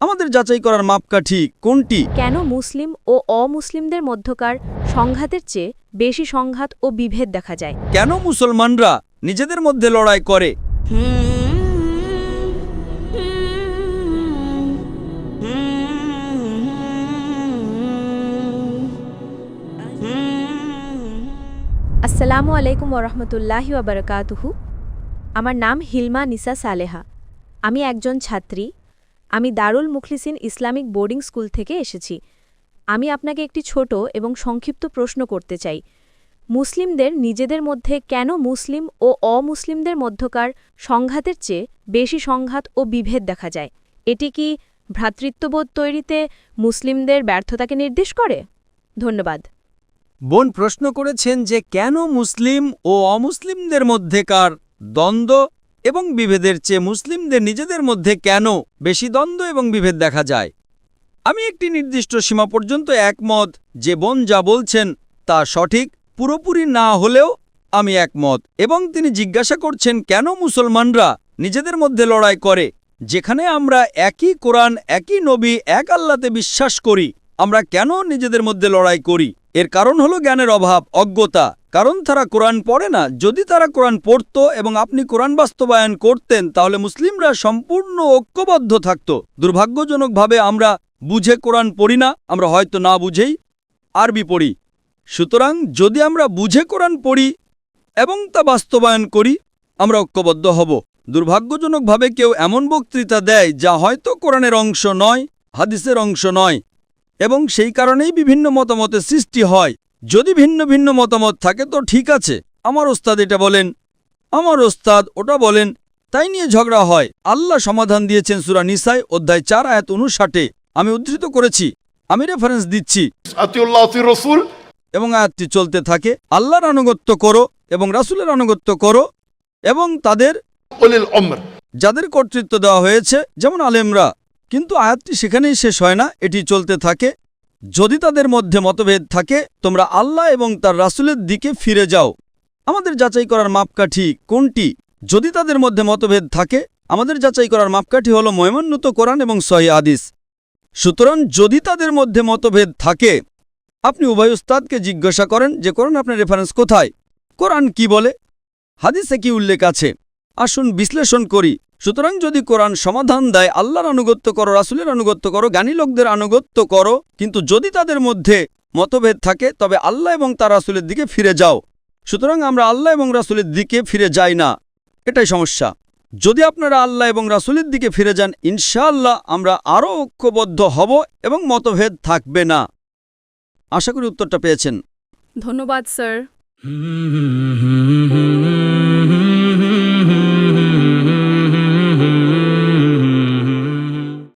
আমাদের যাচাই করার মাপকাঠি কোনটি? কেন মুসলিম ও অমুসলিমদের মধ্যকার সংঘাতের চেয়ে বেশি সংঘাত ও বিভেদ দেখা যায়? কেন মুসলমানরা নিজেদের মধ্যে লড়াই করে? আসসালামু আলাইকুম ওরহমতুল্লাহি ওবরকাতুহু আমার নাম হিলমা নিসা সালেহা। আমি একজন ছাত্রী আমি Darul Mukhlisin Islamic boarding school থেকে এসেছি। আমি আপনাকে একটি ছোট এবং সংক্ষিপ্ত প্রশ্ন করতে চাই। মুসলিমদের নিজেদের মধ্যে কেন মুসলিম ও অমুসলিমদের মধ্যকার সংঘাতের চেয়ে বেশি সংঘাত ও বিভেদ দেখা যায়? এটি কি ভ্রাতৃত্ববোধ তৈরিতে মুসলিমদের ব্যর্থতাকে নির্দেশ করে? ধন্যবাদ। বোন প্রশ্ন করেছেন যে কেন মুসলিম ও অমুসলিমদের মধ্যেকার দ্বন্দ্ব এবং বিভেদের চেয়ে মুসলিমদের নিজেদের মধ্যে কেন বেশি দ্বন্দ্ব এবং বিভেদ দেখা যায়? আমি একটি নির্দিষ্ট সীমা পর্যন্ত একমত, যে বোন যা বলছেন তা সঠিক, পুরোপুরি না হলেও আমি একমত। এবং তিনি জিজ্ঞাসা করছেন, কেন মুসলমানরা নিজেদের মধ্যে লড়াই করে? যেখানে আমরা একই কোরআন, একই নবী, এক আল্লাতে বিশ্বাস করি, আমরা কেন নিজেদের মধ্যে লড়াই করি? এর কারণ হলো জ্ঞানের অভাব, অজ্ঞতা। কারণ তারা কোরআন পড়ে না। যদি তারা কোরআন পড়ত এবং আপনি কোরআন বাস্তবায়ন করতেন, তাহলে মুসলিমরা সম্পূর্ণ ঐক্যবদ্ধ থাকত। দুর্ভাগ্যজনকভাবে আমরা বুঝে কোরআন পড়ি না, আমরা হয়তো না বুঝেই আরবি পড়ি। সুতরাং যদি আমরা বুঝে কোরআন পড়ি এবং তা বাস্তবায়ন করি, আমরা ঐক্যবদ্ধ হব। দুর্ভাগ্যজনকভাবে কেউ এমন বক্তৃতা দেয় যা হয়তো কোরআনের অংশ নয়, হাদিসের অংশ নয়। এবং সেই কারণেই বিভিন্ন মতামতের সৃষ্টি হয়। যদি ভিন্ন ভিন্ন মতামত থাকে তো ঠিক আছে। আমার ওস্তাদ এটা বলেন। আমার ওস্তাদ ওটা বলেন। তাই নিয়ে ঝগড়া হয়। আল্লাহ সমাধান দিয়েছেন সুরা নিসাই অধ্যায় চার আয়াত অনুষাটে আমি উদ্ধৃত করেছি। আমি রেফারেন্স দিচ্ছি। এবং আয়াতটি চলতে থাকে আল্লাহর আনুগত্য করো এবং রাসূলের আনুগত্য করো এবং তাদের যাদের কর্তৃত্ব দেওয়া হয়েছে যেমন আলেমরা। কিন্তু আয়াতটি সেখানেই শেষ হয় না, এটি চলতে থাকে। যদি তাদের মধ্যে মতভেদ থাকে, তোমরা আল্লাহ এবং তার রাসূলের দিকে ফিরে যাও। আমাদের যাচাই করার মাপকাঠি কোনটি? যদি তাদের মধ্যে মতভেদ থাকে, আমাদের যাচাই করার মাপকাঠি হল ময়মান্যত কোরআন এবং সহি আদিস সুতরাং যদি তাদের মধ্যে মতভেদ থাকে, আপনি উভয় উস্তাদকে জিজ্ঞাসা করেন যে, কোরআন আপনার রেফারেন্স কোথায়? কোরআন কি বলে? হাদিসে কি উল্লেখ আছে? আসুন বিশ্লেষণ করি। সুতরাং যদি কোরআন সমাধান দেয় আল্লাহর আনুগত্য করো রাসুলের আনুগত্য করো জ্ঞানী লোকদের আনুগত্য করো কিন্তু যদি তাদের মধ্যে মতভেদ থাকে তবে আল্লাহ এবং তার রাসুলের দিকে ফিরে যাও। সুতরাং আমরা আল্লাহ এবং রাসুলের দিকে ফিরে যাই না। এটাই সমস্যা। যদি আপনারা আল্লাহ এবং রাসুলের দিকে ফিরে যান ইনশাআল্লাহ আমরা আরও ঐক্যবদ্ধ হব এবং মতভেদ থাকবে না। আশা করি উত্তরটা পেয়েছেন। ধন্যবাদ স্যার। হুম